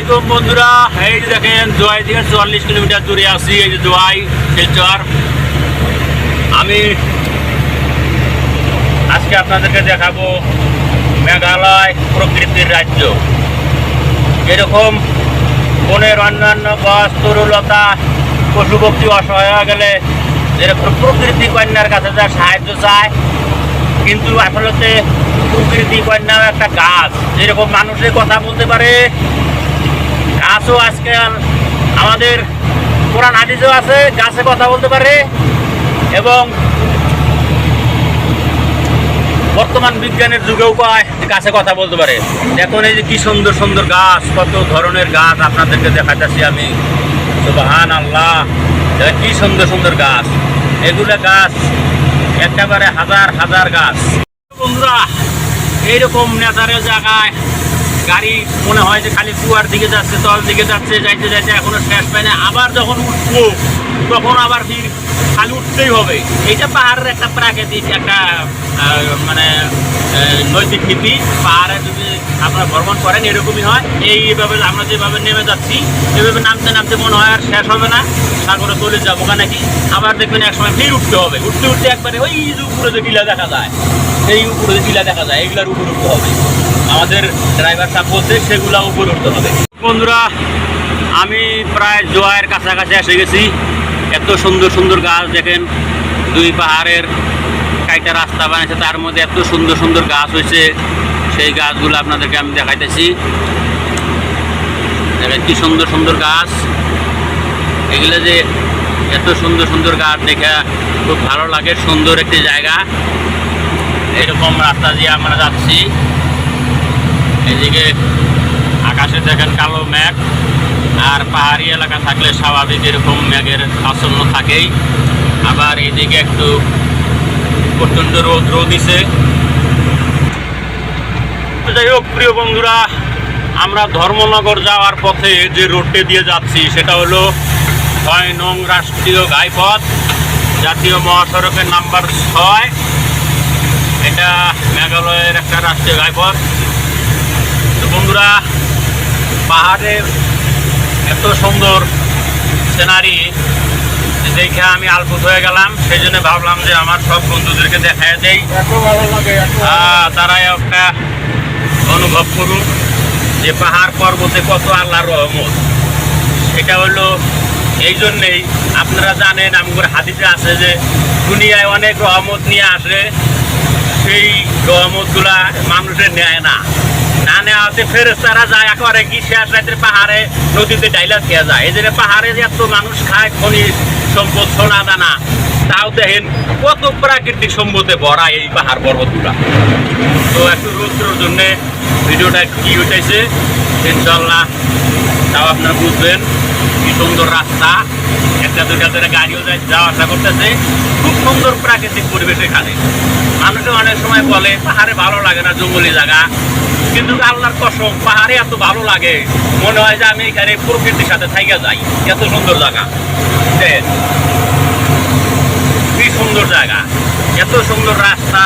আসসালামাইকুম বন্ধুরা, এই যে দেখেন জোয়াই থেকে চুয়াল্লিশ কিলোমিটার দূরে আছি, এই যে জোয়াই শিলচর আমি আজকে আপনাদেরকে দেখাবো মেঘালয় প্রকৃতির রাজ্য। এরকম বনের অন্যান্য গাছ, তরুলতা, পশুপক্ষী অসহায় হয়ে গেলে এরকম প্রকৃতি কন্যার কাছে যা সাহায্য চায়, কিন্তু আসলে প্রকৃতি কন্যাও একটা গাছ। যেরকম মানুষের কথা বলতে পারে গাছও আজকাল আমাদের কোরআন হাদিসও আছে, গাছে কথা বলতে পারে এবং বর্তমান বিজ্ঞানের যুগেও কয় যে গাছে কথা বলতে পারে। এখন এই যে কি সুন্দর সুন্দর গাছ, কত ধরনের গাছ আপনাদেরকে দেখাতেছি আমি। সুবাহান আল্লাহ কি সুন্দর সুন্দর গাছ। এগুলো গাছ একেবারে হাজার হাজার গাছ। বন্ধুরা, এইরকম ন্যাচারাল জায়গায় গাড়ি মনে হয় যে খালি কুয়ার দিকে যাচ্ছে, তল দিকে যাচ্ছে, যাইতে যাইতে এখনও শেষ পায় না। আবার যখন উঠবো, তখন আবার ভিড় খালি উঠতেই হবে। এইটা পাহাড়ের একটা প্রাকৃতিক একটা মানে নৈতিক নীতি পাহাড়ে যদি আপনারা ভ্রমণ করেন, এরকমই হয়। এইভাবে আমরা যেভাবে নেমে যাচ্ছি, এভাবে নামতে নামতে মনে হয় আর শেষ হবে না। সাগরে চলে যাব নাকি আবার দেখবেন এক সময় ফির উঠতে হবে। উঠতে উঠতে একবারে ওই যে উপরে যে টিলা দেখা যায়, সেই উপরে যে টিলা দেখা যায়, এগুলার উপর উঠতে হবে। আমাদের ড্রাইভার সাহেব বলছে, সেগুলা উপর উঠতে হবে। বন্ধুরা, আমি প্রায় জোয়ার কাছাকাছি এসে গেছি। এত সুন্দর সুন্দর গাছ দেখেন, দুই পাহাড়ের কাইটা রাস্তা বানিয়েছে, তার মধ্যে এত সুন্দর সুন্দর গাছ হয়েছে। সেই গাছগুলো আপনাদেরকে আমি দেখাইতেছি। দেখেন কি সুন্দর সুন্দর গাছ। এগুলো যে এত সুন্দর সুন্দর গাছ দেখে খুব ভালো লাগে, সুন্দর একটি জায়গা। এরকম রাস্তা দিয়ে আমরা যাচ্ছি। এদিকে আকাশে দেখেন কালো মেঘ, আর পাহাড়ি এলাকা থাকলে স্বাভাবিক এরকম মেঘের আচ্ছন্ন থাকেই। আবার এদিকে একটু প্রচণ্ড রোদ রোদিছে তো যাই হোক, প্রিয় বন্ধুরা, আমরা ধর্মনগর যাওয়ার পথে যে রোডটি দিয়ে যাচ্ছি, সেটা হলো ছয় নং রাষ্ট্রীয় গাইপথ জাতীয় মহাসড়কের নাম্বার ছয়। এটা মেঘালয়ের একটা রাষ্ট্রীয় গাইপথ তো বন্ধুরা পাহাড়ে এত সুন্দর সিনারি দেখে আমি আলপুত হয়ে গেলাম সেই জন্য ভাবলাম যে আমার সব বন্ধুদেরকে দেখা দেই। তারা একটা অনুভব করুক যে পাহাড় পর্বতে কত আল্লাহর রহমত। এটা হলো এই জন্যেই আপনারা জানেন আমার হাদিসে আছে যে দুনিয়ায় অনেক রহমত নিয়ে আসে সেই রহমতগুলা মানুষের নেয় না। না নেওয়াতে তারা যায় একেবারে কি শেষ রাতের পাহাড়ে নদীতে ডাইলা খেয়ে যায়। এই যে পাহাড়ে যে এত মানুষ খায় খনিজ সম্পদ সোনা দানা। তাও দেখেন কত প্রাকৃতিক সম্পদে ভরা এই পাহাড় পর্বতগুলা। তো একটু রৌদ্রর জন্যে ভিডিওটা কি উঠেছে ইনশাল্লাহ তাও আপনারা বুঝবেন। সুন্দর রাস্তা, একটা দুটা করে গাড়িও যায় যাওয়া আসা করতেছে। খুব সুন্দর প্রাকৃতিক পরিবেশ এখানে। মানুষে অনেক সময় বলে, পাহাড়ে ভালো লাগে না, জঙ্গলি জায়গা। কিন্তু আল্লাহর কসম, পাহাড়ে এত ভালো লাগে, মনে হয় যে আমি এখানে প্রকৃতির সাথে থাইকা যাই। এত সুন্দর জায়গা? কি সুন্দর জায়গা। এত সুন্দর রাস্তা,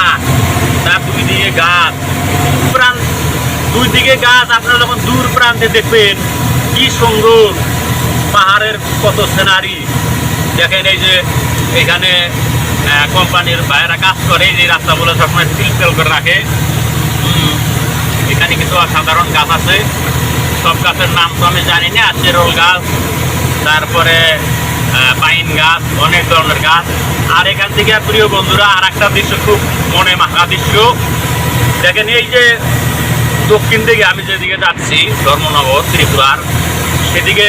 তার দুই দিকে গাছ। প্রান্ত দুই দিকে গাছ, আপনারা যখন দূর প্রান্তে দেখবেন, কি সুন্দর। পাহাড়ের কত সিনারি দেখেন এই যে এখানে কোম্পানির বাইরা কাজ করে যে রাস্তা বলে সবসময় ফেল করে রাখে। এখানে কিছু অসাধারণ গাছ আছে। সব গাছের নাম তো আমি জানি না, চেরল গাছ, তারপরে পাইন গাছ, অনেক ধরনের গাছ। আর এখান থেকে, প্রিয় বন্ধুরা আর একটা দৃশ্য খুব মনে মাখা দৃশ্য। দেখেন এই যে দক্ষিণ দিকে আমি যেদিকে যাচ্ছি, ধর্মনগর, ত্রিপুরার, সেদিকে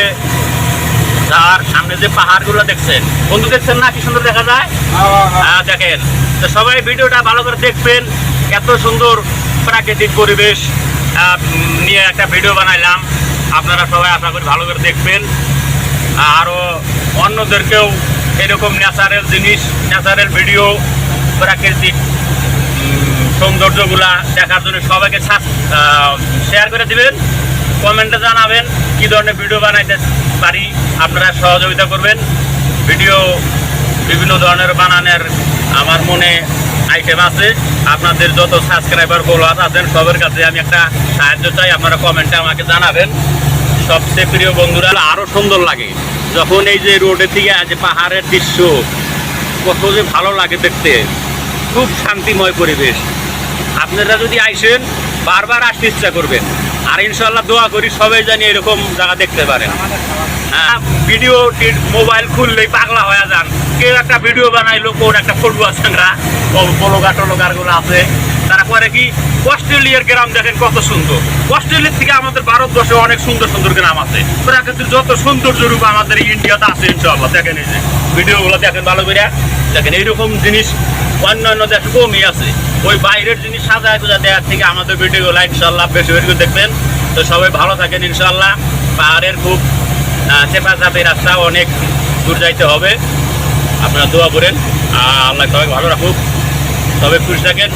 যার সামনে যে পাহাড়গুলো দেখছেন বন্ধু দেখছেন না? কি সুন্দর দেখা যায়? হ্যাঁ দেখেন। তো সবাই ভিডিওটা ভালো করে দেখবেন। এত সুন্দর প্রাকৃতিক পরিবেশ নিয়ে একটা ভিডিও বানাইলাম। আপনারা সবাই আশা করি ভালো করে দেখবেন। আরও অন্যদেরকেও এরকম ন্যাচারাল জিনিস ন্যাচারাল ভিডিও প্রাকৃতিক সৌন্দর্যগুলা দেখার জন্য সবাইকে শেয়ার করে দিবেন। কমেন্টে জানাবেন কি ধরনের ভিডিও বানাইতে পারি আপনারা সহযোগিতা করবেন। ভিডিও বিভিন্ন ধরনের বানানোর আমার মনে আইটেম আছে। আপনাদের যত সাবস্ক্রাইবার ফলোয়ার আছেন, সবার কাছে আমি একটা সাহায্য চাই। আপনারা কমেন্টে আমাকে জানাবেন। সবচেয়ে প্রিয় বন্ধুরা আরও সুন্দর লাগে। যখন এই যে রোডে থেকে আছে, পাহাড়ের দৃশ্য, কত যে ভালো লাগে দেখতে। খুব শান্তিময় পরিবেশ। আপনারা যদি আইসেন, বারবার আসতে ইচ্ছা করবেন। আর ইনশাল্লাহ দোয়া করি সবাই জানি এরকম জায়গা দেখতে পারেন। হ্যাঁ, ভিডিও মোবাইল খুললেই পাগলা হয়ে যান। কেউ একটা ভিডিও বানাইলো কোন একটা ফুটবল সাংরা বলগা টলগারগুলো আছে। তারা করে কি অস্ট্রেলিয়ার গ্রাম দেখেন কত সুন্দর। অস্ট্রেলিয়ার থেকে আমাদের ভারতবর্ষে অনেক সুন্দর সুন্দর গ্রাম আছে। প্রাকৃতিক যত সৌন্দর্য রূপ আমাদের ইন্ডিয়াতে আছে ইনশাল্লাহ দেখেন এই যে ভিডিওগুলো দেখেন ভালো করে। দেখেন এইরকম জিনিস অন্যান্য দেশে কমই আছে। ওই বাইরের জিনিস সাজায় গুজা দেওয়ার থেকে আমাদের ভিডিওগুলো ইনশাল্লাহ বেশি বেশি দেখবেন। তো সবাই ভালো থাকেন ইনশাল্লাহ পাহাড়ের খুব চেপা চাপে রাস্তা অনেক দূর যাইতে হবে। আপনারা দোয়া করেন। আল্লাহ সবাই ভালো রাখুক। সবাই খুশি থাকেন।